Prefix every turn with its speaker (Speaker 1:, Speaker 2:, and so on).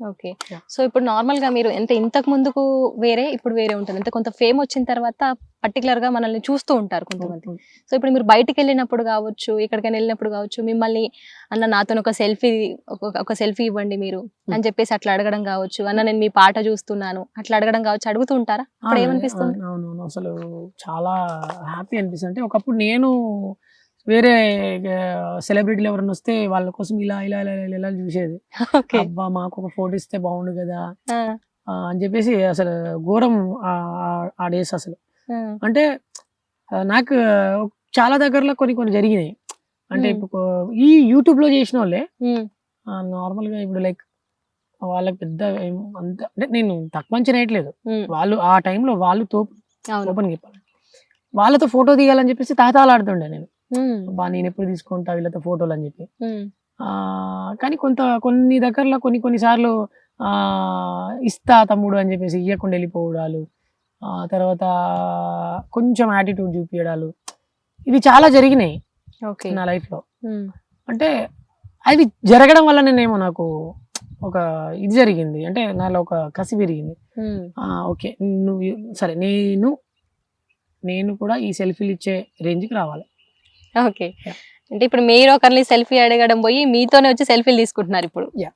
Speaker 1: Okay. So ఇప్పుడు నార్మల్గా మీరు ఎంత ఇంతకు ముందుకు వేరే ఇప్పుడు వేరే ఉంటుంది అంటే కొంత ఫేమ్ వచ్చిన తర్వాత పర్టికులర్గా మనల్ని చూస్తూ ఉంటారు కొంతమంది. సో ఇప్పుడు మీరు బయటికి వెళ్ళినప్పుడు కావచ్చు ఎక్కడికైనా వెళ్ళినప్పుడు కావచ్చు మిమ్మల్ని అన్న నాతో ఒక సెల్ఫీ ఒక సెల్ఫీ ఇవ్వండి మీరు అని చెప్పేసి అట్లా అడగడం కావచ్చు. అన్న నేను మీ పాట చూస్తున్నాను అట్లా అడగడం కావచ్చు. అడుగుతూ ఉంటారా? అప్పుడు ఏమనిపిస్తుంది
Speaker 2: అవునవును అసలు చాలా హ్యాపీ అనిపిస్తుంది. అంటే ఒకప్పుడు నేను వేరే సెలబ్రిటీలు ఎవరైనా వస్తే వాళ్ళ కోసం ఇలా ఇలా ఇలా ఇలా ఇలా చూసేది. అబ్బా మాకు ఒక ఫోటో ఇస్తే బాగుండు కదా. అని చెప్పేసి అసలు ఘోరం ఆ- డేస్ అసలు. అంటే నాకు చాలా దగ్గరలో కొన్ని కొన్ని జరిగినాయి. అంటే. ఇప్పుడు ఈ యూట్యూబ్లో చేసిన వాళ్ళే నార్మల్గా ఇప్పుడు లైక్ వాళ్ళకి పెద్ద అంత అంటే నేను తక్కువ మంచి నేయట్లేదు. వాళ్ళు ఆ టైంలో వాళ్ళు తోపు ఓపెన్ చెప్పాలి. వాళ్ళతో ఫోటో దిగాలని చెప్పేసి తాతాలాడుతుండే నేను. బా నేను ఎప్పుడు తీసుకుంటా వీళ్ళతో ఫోటోలు అని చెప్పి. కానీ కొంత కొన్ని దగ్గరలో కొన్ని కొన్ని సార్లు ఆ, ఇస్తా తమ్ముడు అని చెప్పేసి ఇవ్వకుండా వెళ్ళిపోవడాలు ఆ తర్వాత కొంచెం యాటిట్యూడ్ చూపించడాలు ఇవి చాలా జరిగినాయి
Speaker 1: ఓకే.
Speaker 2: నా లైఫ్లో. అంటే అవి జరగడం వల్ల నేనేమో నాకు ఒక ఇది జరిగింది. అంటే నాలో ఒక కసి పెరిగింది. ఓకే నువ్వు సరే నేను నేను కూడా ఈ సెల్ఫీలు ఇచ్చే రేంజ్కి రావాలి.
Speaker 1: ఓకే. అంటే ఇప్పుడు మీరు ఒకరిని సెల్ఫీ అడగడం పోయి మీతోనే వచ్చి సెల్ఫీలు తీసుకుంటున్నారు ఇప్పుడు
Speaker 2: Yeah.